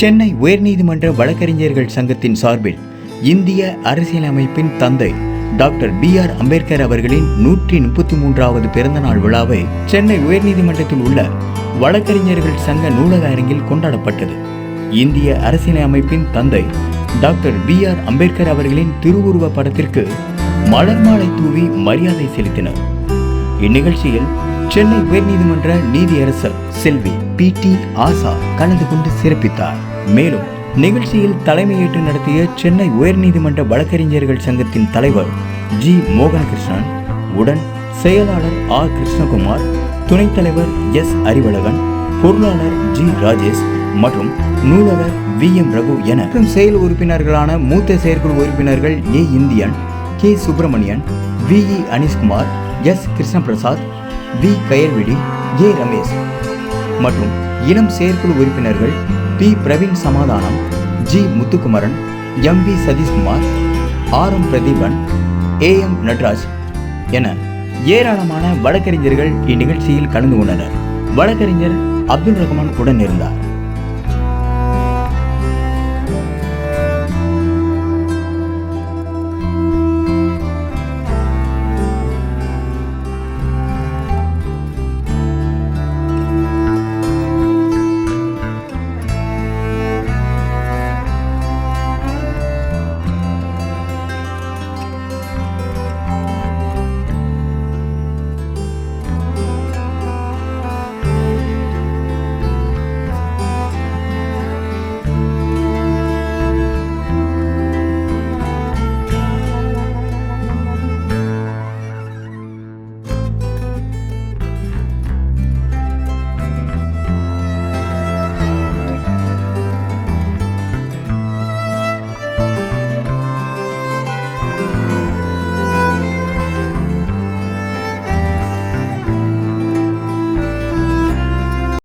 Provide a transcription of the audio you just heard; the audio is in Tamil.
சென்னை உயர்நீதிமன்ற வழக்கறிஞர்கள் சங்கத்தின் சார்பில் இந்திய அரசியலமைப்பின் தந்தை டாக்டர் பி ஆர் அம்பேத்கர் அவர்களின் நூற்றி முப்பத்தி மூன்றாவது பிறந்தநாள் விழாவை சென்னை உயர்நீதிமன்றத்தில் உள்ள வழக்கறிஞர்கள் சங்க நூலக அரங்கில் கொண்டாடப்பட்டது. இந்திய அரசியலமைப்பின் தந்தை டாக்டர் பி ஆர் அம்பேத்கர் அவர்களின் திருவுருவ படத்திற்கு மலர் மாலை தூவி மரியாதை செலுத்தினர். இந்நிகழ்ச்சியில் சென்னை உயர்நீதிமன்ற நீதியரசர் செல்வி பி டி ஆசா கலந்து கொண்டு சிறப்பித்தார். மேலும் நிகழ்ச்சியில் தலைமையேற்று நடத்திய சென்னை உயர்நீதிமன்ற வழக்கறிஞர்கள் சங்கத்தின் தலைவர் ஜி. மோகனகிருஷ்ணன் உடன் செயலாளர் ஆர். கிருஷ்ணகுமார் துணைத் தலைவர் எஸ். அறிவழகன் பொருளாளர் ஜி. ராஜேஷ் மற்றும் நூலகர் வி. எம். ரகு என செயல் உறுப்பினர்களான மூத்த செயற்குழு உறுப்பினர்கள் A. Indian K. Subramanian V. E. Anishkumar S. Krishnaprasad V. Kayalvizhi A. Ramesh. மற்றும் இளம் செயற்குழு உறுப்பினர்கள் P. Praveen Samadhanam G. Muthukumaran M. V Sathishkumar R. M. Pratheeban A. M. Natraj என ஏராளமான வழக்கறிஞர்கள் இந்நிகழ்ச்சியில் கலந்து கொண்டனர். வழக்கறிஞர் அப்துல் ரஹ்மான் உடன் இருந்தார்.